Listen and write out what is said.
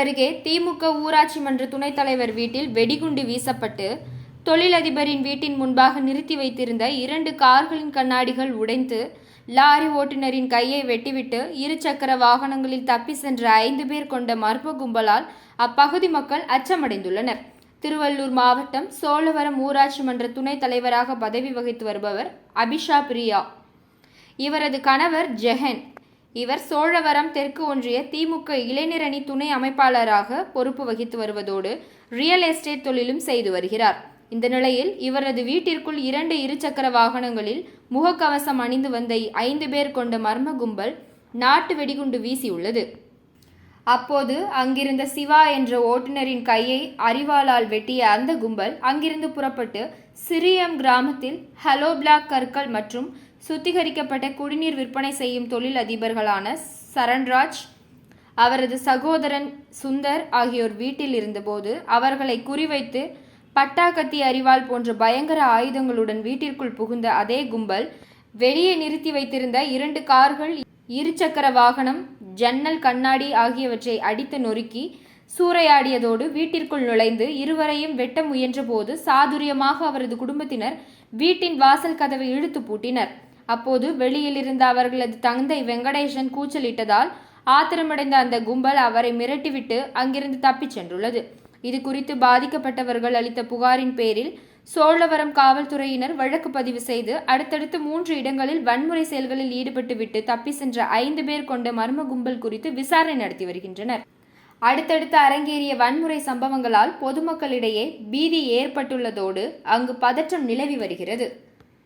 அருகே திமுக ஊராட்சி மன்ற துணைத் தலைவர் வீட்டில் வெடிகுண்டு வீசப்பட்டு தொழிலதிபரின் வீட்டின் முன்பாக நிறுத்தி வைத்திருந்த இரண்டு கார்களின் கண்ணாடிகள் உடைந்து லாரி ஓட்டுநரின் கையை வெட்டிவிட்டு இருசக்கர வாகனங்களில் தப்பி சென்ற ஐந்து பேர் கொண்ட மர்ம கும்பலால் அப்பகுதி மக்கள் அச்சமடைந்துள்ளனர். திருவள்ளூர் மாவட்டம் சோழவரம் ஊராட்சி மன்ற துணைத் தலைவராக பதவி வகித்து வருபவர் அபிஷா பிரியா. இவரது கணவர் ஜெஹன் இவர் சோழவரம் தெற்கு ஒன்றிய திமுக இளைஞரணி துணை அமைப்பாளராக பொறுப்பு வகித்து வருவதோடு ரியல் எஸ்டேட் தொழிலும் செய்து வருகிறார். இந்த நிலையில் இவரது வீட்டிற்குள் இரண்டு இருசக்கர வாகனங்களில் முகக்கவசம் அணிந்து வந்த ஐந்து பேர் கொண்ட மர்ம கும்பல் நாட்டு வெடிகுண்டு வீசியுள்ளது. அப்போது அங்கிருந்த சிவா என்ற ஓட்டுநரின் கையை அரிவாளால் வெட்டிய அந்த கும்பல் அங்கிருந்து புறப்பட்டு சிறியம் கிராமத்தில் ஹலோ பிளாக் கற்கள் மற்றும் சுத்திகரிக்கப்பட்ட குடிநீர் விற்பனை செய்யும் தொழில் அதிபர்களான சரண்ராஜ் அவரது சகோதரன் சுந்தர் ஆகியோர் வீட்டில் இருந்தபோது அவர்களை குறிவைத்து பட்டாக்கத்தி அறிவாள் போன்ற பயங்கர ஆயுதங்களுடன் வீட்டிற்குள் புகுந்த அதே கும்பல் வெளியே நிறுத்தி வைத்திருந்த இரண்டு கார்கள் இருசக்கர வாகனம் ஜன்னல் கண்ணாடி ஆகியவற்றை அடித்து நொறுக்கி சூறையாடியதோடு வீட்டிற்குள் நுழைந்து இருவரையும் வெட்ட முயன்றபோது சாதுரியமாக அவரது குடும்பத்தினர் வீட்டின் வாசல் கதவை இழுத்து பூட்டினர். அப்போது வெளியில் இருந்த அவர்களது தந்தை வெங்கடேசன் கூச்சலிட்டதால் ஆத்திரமடைந்த அந்த கும்பல் அவரை மிரட்டிவிட்டு அங்கிருந்து தப்பிச் சென்றுள்ளது. இது குறித்து பாதிக்கப்பட்டவர்கள் அளித்த புகாரின் பேரில் சோழவரம் காவல்துறையினர் வழக்கு பதிவு செய்து அடுத்தடுத்து மூன்று இடங்களில் வன்முறை செயல்களில் ஈடுபட்டுவிட்டு தப்பி சென்ற ஐந்து பேர் கொண்ட மர்ம கும்பல் குறித்து விசாரணை நடத்தி வருகின்றனர். அடுத்தடுத்து அரங்கேறிய வன்முறை சம்பவங்களால் பொதுமக்களிடையே பீதி ஏற்பட்டுள்ளதோடு அங்கு பதற்றம் நிலவி வருகிறது.